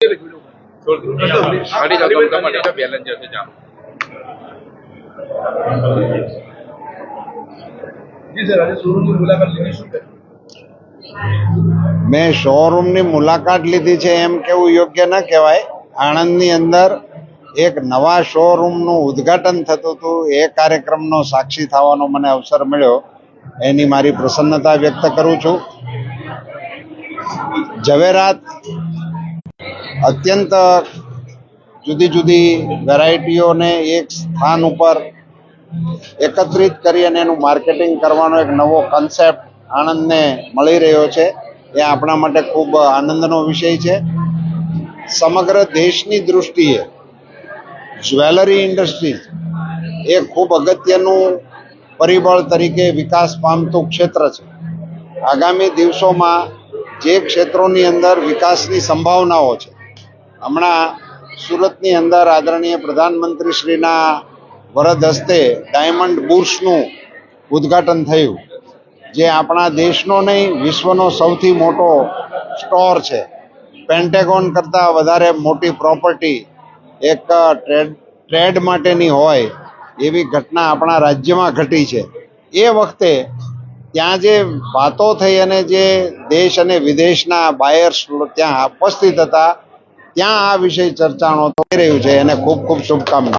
ગાડી ચાલુ તમારે બેલેન્સ જશે ચાલુ. જી સર આજે મુલાકાત લીધી મેં શોરૂમની મુલાકાત લીધી છે એમ કેવું યોગ્ય ન કહેવાય. આણંદની અંદર એક નવા શોરૂમનું ઉદ્ઘાટન થતું હતું. એ કાર્યક્રમનો સાક્ષી થવાનો મને અવસર મળ્યો. એની મારી પ્રસન્નતા વ્યક્ત કરું છું. ઝવેરાત અત્યંત જુદી જુદી વેરાયટીઓને એક સ્થાન ઉપર એકત્રિત કરી અને એનું માર્કેટિંગ કરવાનો એક નવો કન્સેપ્ટ આણંદને મળી રહ્યો છે. એ આપણા માટે ખૂબ આનંદનો વિષય છે. સમગ્ર દેશની દૃષ્ટિએ જ્વેલરી ઇન્ડસ્ટ્રી એ ખૂબ અગત્યનું પરિબળ તરીકે વિકાસ પામતું ક્ષેત્ર છે. આગામી દિવસોમાં જે ક્ષેત્રોની અંદર વિકાસની સંભાવનાઓ છે હમણાં સુરતની અંદર આદરણીય પ્રધાનમંત્રી શ્રીના વરદ હસ્તે ડાયમંડ બુર્સનું ઉદ્ઘાટન થયું, જે આપણા દેશનો નહીં, વિશ્વનો સૌથી મોટો સ્ટોર છે. પેન્ટેગોન કરતાં વધારે મોટી પ્રોપર્ટી એક ટ્રેડ ટ્રેડ માટેની હોય એવી ઘટના આપણા રાજ્યમાં ઘટી છે. એ વખતે ત્યાં જે વાતો થઈ અને જે દેશ અને વિદેશના બાયર્સ ત્યાં ઉપસ્થિત હતા ત્યાં આ વિષય ચર્ચાનો થઈ રહ્યું છે. એને ખૂબ ખૂબ શુભકામના.